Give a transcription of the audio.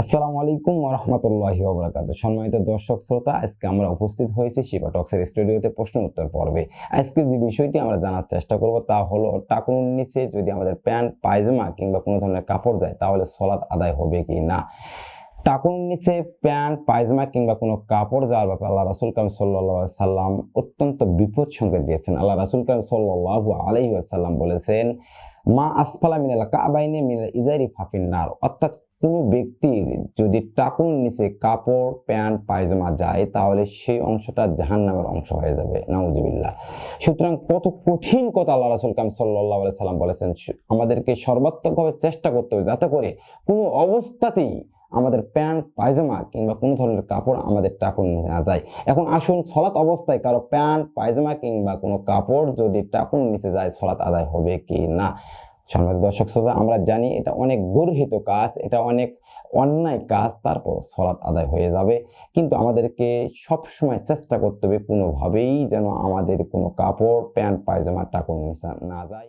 আসসালামু আলাইকুম ওরহমতুল্লাহি ওবরাকাত সম্মানিত দর্শক শ্রোতা, আজকে আমরা উপস্থিত হয়েছি শিবা টক্সের স্টুডিওতে প্রশ্ন উত্তর পর্বে। আজকে যে বিষয়টি আমরা জানার চেষ্টা করব তা হলো টাকুর নিচে যদি আমাদের প্যান্ট, পায়জামা কিংবা কোনো ধরনের কাপড় যায় তাহলে সলাৎ আদায় হবে কি না? টাকুনের নিচে প্যান্ট, পায়জামা কিংবা কোনো কাপড় যাওয়ার ব্যাপারে আল্লাহ রাসুল কাম সাল্লাহ সাল্লাম অত্যন্ত বিপদ সংকেত দিয়েছেন। আল্লাহ রাসুল কাম সাল্লাহ আলহি সাল্লাম বলেছেন, মা আসফালা মিনাল কাবাইনে মিনাল ইজারি ফাফিন নার। অর্থাৎ কোনো ব্যক্তির যদি টাকুন নিচে কাপড়, প্যান্ট, পায়জামা যায়, তাহলে সেই অংশটা জাহান নামের অংশ হয়ে যাবে। নাউজুবিল্লাহ। সুতরাং কত কঠিন কথা আল্লাহ রাসুল কাম সাল্লাহ সাল্লাম বলেছেন। আমাদেরকে সর্বাত্মকভাবে চেষ্টা করতে হবে যাতে করে কোনো অবস্থাতেই আমাদের প্যান্ট, পায়জামা কিংবা কোনো ধরনের কাপড় আমাদের টাকুন নিচে না যায়। এখন আসুন সলাৎ অবস্থায় কারও প্যান্ট, পায়জামা কিংবা কোনো কাপড় যদি টাকুন নিচে যায়, সলাৎ আদায় হবে কি না? সম্মানিত দর্শক শ্রোতা, আমরা জানি এটা অনেক গর্হিত কাজ, এটা অনেক অন্যায় কাজ, তারপর সলাৎ আদায় হয়ে যাবে। কিন্তু আমাদেরকে সব সময় চেষ্টা করতে হবে কোনোভাবেই যেন আমাদের কোনো কাপড়, প্যান্ট, পায়জামা টাকুন নিচে না যায়।